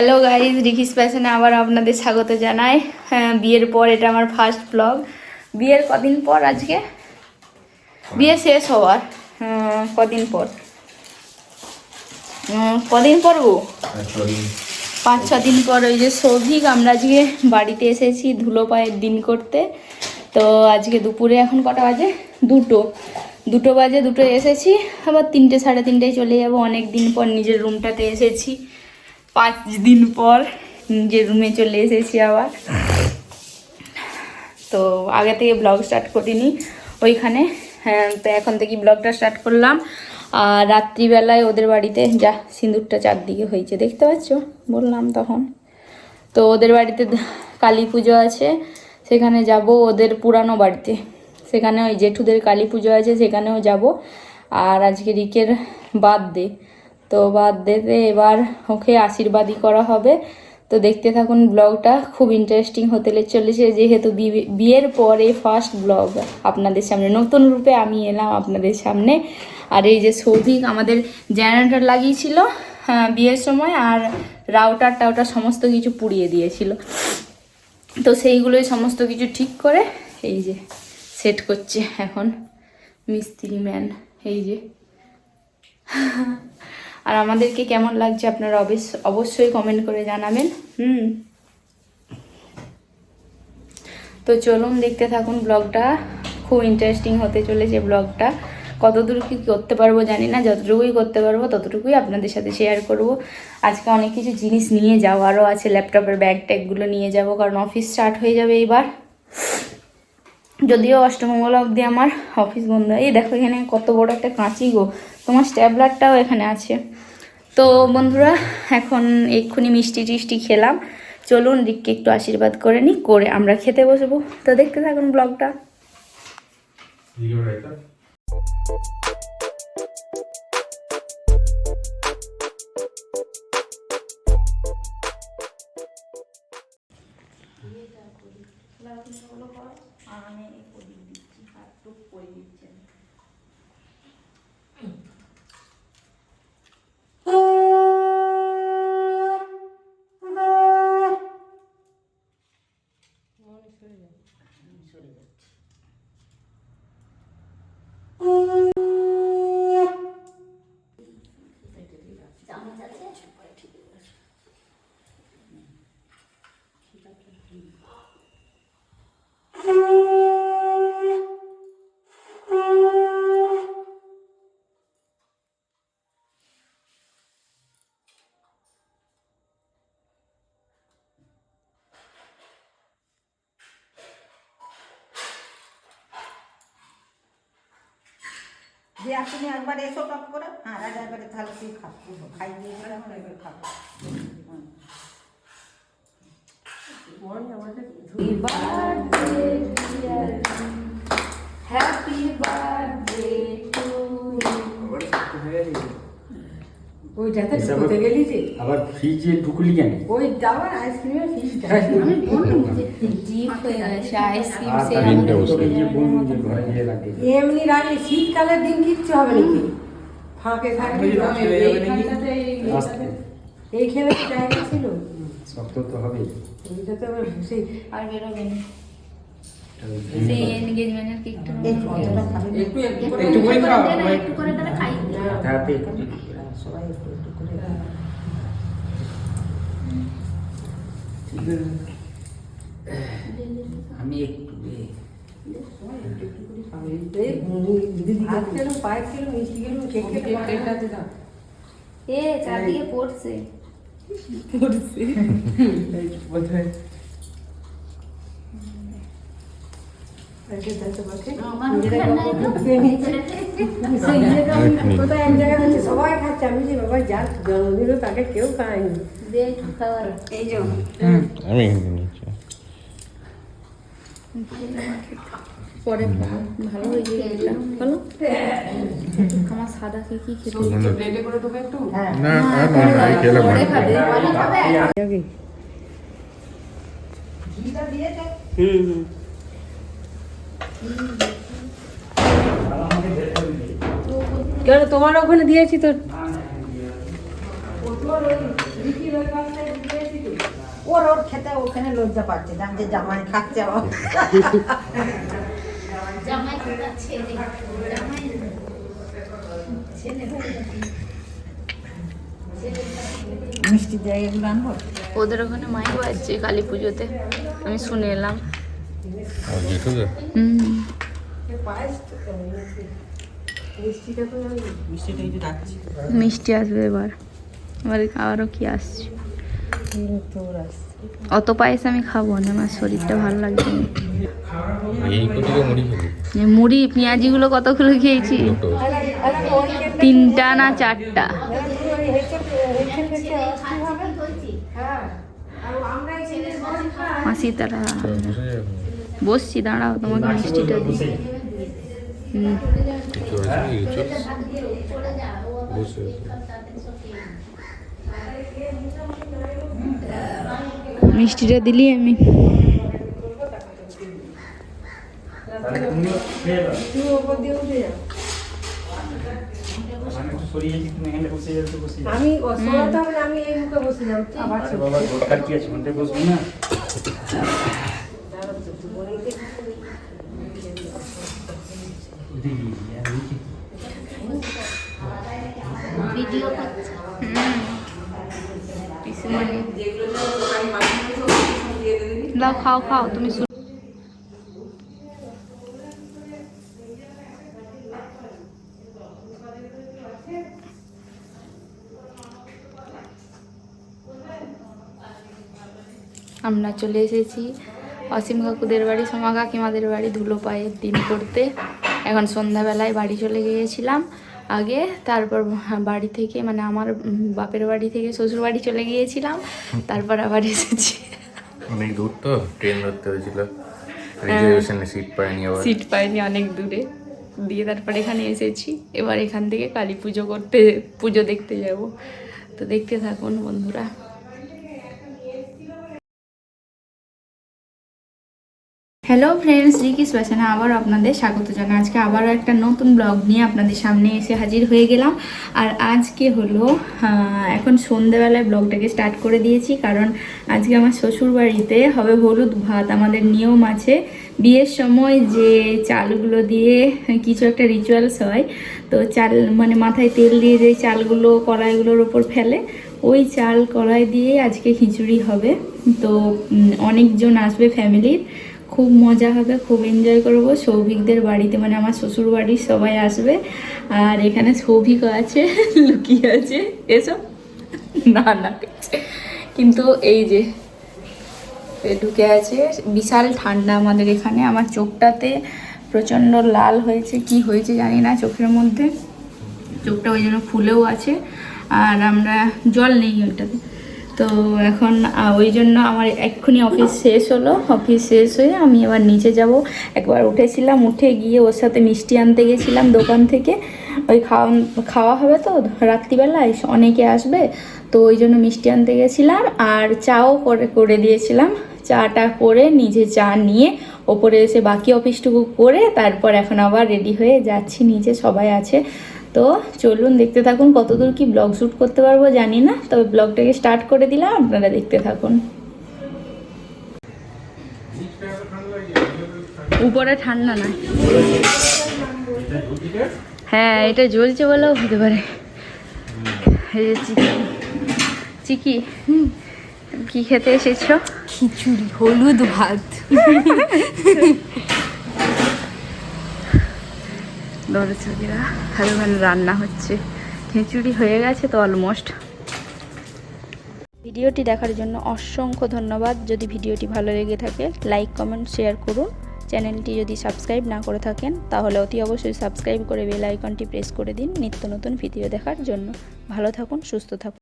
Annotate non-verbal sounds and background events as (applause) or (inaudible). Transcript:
Hello guys রিকিস প্যাশনে আবার আপনাদের স্বাগত জানাই। হ্যাঁ বিয়ের পর এটা আমার ফার্স্ট ব্লগ বিয়ের কদিন পর আজকে? বিয়ে শেষ হওয়ার। কদিন পর? কদিন পর গো? পাঁচ ছ দিন। পর ওই যে সৌভিক আমরা আজকে বাড়িতে এসেছি ধুলো পায়ের দিন করতে। তো আজকে দুপুরে এখন কটা বাজে? দুটো। দুটো বাজে দুটো এসেছি। আবার তিনটে সাড়ে তিনটেয় চলে যাব। অনেক দিন পর নিজের রুমটাতে এসেছি। পাঁচ দিন পর নিজের রুমে চলে এসেছি আবার। তো আগে থেকে ব্লগ স্টার্ট করিনি, ওইখানে হ্যাঁ তো এখন থেকে ব্লগটা স্টার্ট করলাম। আর রাত্রিবেলায় ওদের বাড়িতে যা সিঁদুরটা চারদিকে হয়েছে, দেখতে পাচ্ছ? বললাম তখন। তো ওদের বাড়িতে কালী পুজো আছে, সেখানে যাব ওদের পুরানো বাড়িতে। সেখানে ওই জেঠুদের কালী পুজো আছে, সেখানেও যাব। আর আজকে রিকের বার্থডে তো বাদ বার্থডেতে এবার ওকে আশীর্বাদই করা হবে। তো দেখতে থাকুন ব্লগটা খুব ইন্টারেস্টিং হতে চলেছে। যেহেতু বিয়ের পরে ফার্স্ট ব্লগ আপনাদের সামনে নতুন রূপে আমি এলাম আপনাদের সামনে। আর এই যে সৌভিক আমাদের জেনারেটর লাগিয়েছিল হ্যাঁ, বিয়ের সময় আর রাউটার টাউটার সমস্ত কিছু পুড়িয়ে দিয়েছিল। তো সেইগুলোই সমস্ত কিছু ঠিক করে এই যে সেট করছে এখন। মিস্ত্রি ম্যান এই যে। (laughs) আর আমাদেরকে কেমন লাগছে আপনারা অবশ্য- অবশ্যই কমেন্ট করে জানাবেন, হুম। তো চলুন দেখতে থাকুন ব্লগটা খুব ইন্টারেস্টিং হতে চলেছে ব্লগটা কতদূর কি করতে পারব জানি না, যতটুকুই করতে পারব ততটুকুই আপনাদের সাথে শেয়ার করব। আজকে অনেক কিছু জিনিস নিয়ে যাওয়ারও আছে ল্যাপটপের ব্যাগ ট্যাগগুলো নিয়ে যাব, কারণ অফিস স্টার্ট হয়ে যাবে এইবার যদিও অষ্টমঙ্গল অবধি আমার অফিস বন্ধ। এই দেখো এখানে কত বড় একটা কাঁচি গো। তোমার স্ট্যাবলারটাও এখানে আছে। তো বন্ধুরা, এখন এক্ষুনি মিষ্টি টিষ্টি খেলাম। চলুন রিককে একটু আশীর্বাদ করে নিই, করে আমরা খেতে বসবো। তো দেখতে থাকুন ব্লগটা। What. যে তুমি একবার এসো টপ করে হ্যাঁ রাজা একবারে তাহলে তুই খা খাই দিয়ে গেলে এখন একবার খাব। হ্যাপি বার্থডে টু ওইটাতে ঢুকতে গেলি যে। আবার ফ্রিজে ঢুকলি কেন? ওই দাবার আইসক্রিমের আমি বললাম হয়ে এমনি রানী শীতকালের দিন কিচ্ছু হবে নাকি? ফাঁকে থাকবি এই-। এইখানে জায়গা ছিল। শক্ত তো হবে এইটা তো আবার সেই আর বেরোবে না। সেই এনগেজমেন্টের কেকটা এই অতটা খাবে। না। একটু একটু করে খাও একটু করে তাহলে খাই। হাতে সবাই একটু একটু করে আমি একটু এ- এই দিদি হাত খেলো পায়ে খেলো মিষ্টি খেলো কেক খেলো কেকটাতে দাও এ চারদিকে পড়ছে এইটা দাও তোমাকে আমার নিজেরা ওখানে গল্প ঢুকিয়ে নিচ্ছে। সেই ইয়েটা আমি কোথায় এক জায়গায় হচ্ছে সবাই খাচ্ছে আমি যে বাবা যার জন্মদিন তাকে কেউ খায়নি দে একটু খাওয়ার এই যে আমি এখানে নিচ্ছি পরে খাব। ভালো বলো আমার সাদা কেকই খেতে ইচ্ছে? প্লেটে করে দেবো একটু? না আর নয় না এই খেলাম পরে খাবে। ভালো খাবে। ঘিটা দিয়েছে কেন তোমার ওখানে দিয়েছি তো ওর ওই রিকির ওই পাশটায় ওর ওর খেতে ওখানে লজ্জা পাচ্ছে জান যে জামাই খাচ্ছে আবার। মিষ্টি জায়গাগুলো আনব? ওদের ওখানে মাই বাজছে কালী পুজোতে আমি শুনে এলাম। মিষ্টি আসবে এবার এবার আরও কি আসছে? অত পায়েস আমি খাব না আমার শরীরটা ভালো লাগছে না। মুড়ি পেঁয়াজিগুলো কতগুলো খেয়েছি? তিনটা না চারটা? মাসি তারা বসছি দাঁড়াও তোমাকে মিষ্টিটা দিই। হুম মিষ্টিটা দিলি আমি আমি এই মুখে আবার কি আছে? না? দিদি, আর এই কি? দাও, খাও খাও, তুমি আমরা চলে এসেছি অসীম কাকুদের বাড়ি, সোমা কাকিমাদের বাড়ি ধুলো পায়ের দিন করতে। এখন সন্ধ্যাবেলায় বাড়ি চলে গিয়েছিলাম আগে, তারপর বাড়ি থেকে মানে আমার বাপের বাড়ি থেকে শ্বশুর বাড়ি চলে গিয়েছিলাম, তারপর আবার এসেছি। অনেক দূর। তো ট্রেন ধরতে হয়েছিল। রিজার্ভেশনে সিট পাইনি আবার। সিট পাইনি অনেক দূরে। দিয়ে তারপর এখানে এসেছি। এবার এখান থেকে কালী পুজো করতে পুজো দেখতে যাব। তো দেখতে থাকুন বন্ধুরা। হ্যালো ফ্রেন্ডস রিকিস বাসানা আবার আপনাদের স্বাগত জানাই। আজকে আবারও একটা নতুন ব্লগ নিয়ে আপনাদের সামনে এসে হাজির হয়ে গেলাম। আর আজকে হলো এখন সন্ধেবেলায় ব্লগটাকে স্টার্ট করে দিয়েছি, কারণ আজকে আমার শ্বশুর বাড়িতে হবে হলুদ ভাত। আমাদের নিয়ম আছে, বিয়ের সময় যে চালগুলো দিয়ে কিছু একটা রিচুয়ালস হয়, তো চাল মানে মাথায় তেল দিয়ে যে চালগুলো, কড়াইগুলোর ওপর ফেলে, ওই চাল কড়াই দিয়ে আজকে খিচুড়ি হবে। তো অনেকজন আসবে ফ্যামিলির খুব মজা হবে, খুব এনজয় করব। সৌভিকদের বাড়িতে মানে আমার শ্বশুর বাড়ির সবাই আসবে। আর এখানে সৌভিকও আছে, (laughs) লুকিয়ে আছে। এসব না না কিন্তু এই যে ঢুকে আছে। বিশাল ঠান্ডা আমাদের এখানে। আমার চোখটাতে প্রচণ্ড লাল হয়েছে। কি হয়েছে জানি না চোখের মধ্যে। চোখটা ওই জন্য ফুলেও আছে। আর আমরা জল নেই ওইটাতে। তো এখন ওই জন্য আমার এক্ষুনি অফিস শেষ হলো। অফিস শেষ হয়ে আমি এবার নিচে যাব। একবার উঠেছিলাম, উঠে গিয়ে ওর সাথে মিষ্টি আনতে গেছিলাম দোকান থেকে। ওই খাওয়া খাওয়া হবে তো রাত্রিবেলায় অনেকে আসবে। তো ওই জন্য মিষ্টি আনতে গেছিলাম আর চাও করে করে দিয়েছিলাম। চাটা করে নিজে চা নিয়ে ওপরে এসে বাকি অফিসটুকু করে তারপর এখন আবার রেডি হয়ে যাচ্ছি, নিচে সবাই আছে। তো চলুন দেখতে থাকুন কতদূর কি ব্লগ শ্যুট করতে পারব জানি না। তবে ব্লগটাকে স্টার্ট করে দিলাম আপনারা দেখতে থাকুন। উপরে ঠান্ডা না? হ্যাঁ এটা জ্বলছে বলেও হতে পারে। চিকি চিকি কি খেতে এসেছ? খিচুড়ি হলুদ ভাত। (laughs) রান্না হচ্ছে। খিচুড়ি হয়ে গেছে তো অলমোস্ট ভিডিওটি দেখার জন্য অসংখ্য ধন্যবাদ। যদি ভিডিওটি ভালো লেগে থাকে লাইক কমেন্ট শেয়ার করুন। চ্যানেলটি যদি সাবস্ক্রাইব না করে থাকেন, তাহলে অতি অবশ্যই সাবস্ক্রাইব করে বেল আইকনটি প্রেস করে দিন। নিত্য নতুন ভিডিও দেখার জন্য। ভালো থাকুন, সুস্থ থাকুন।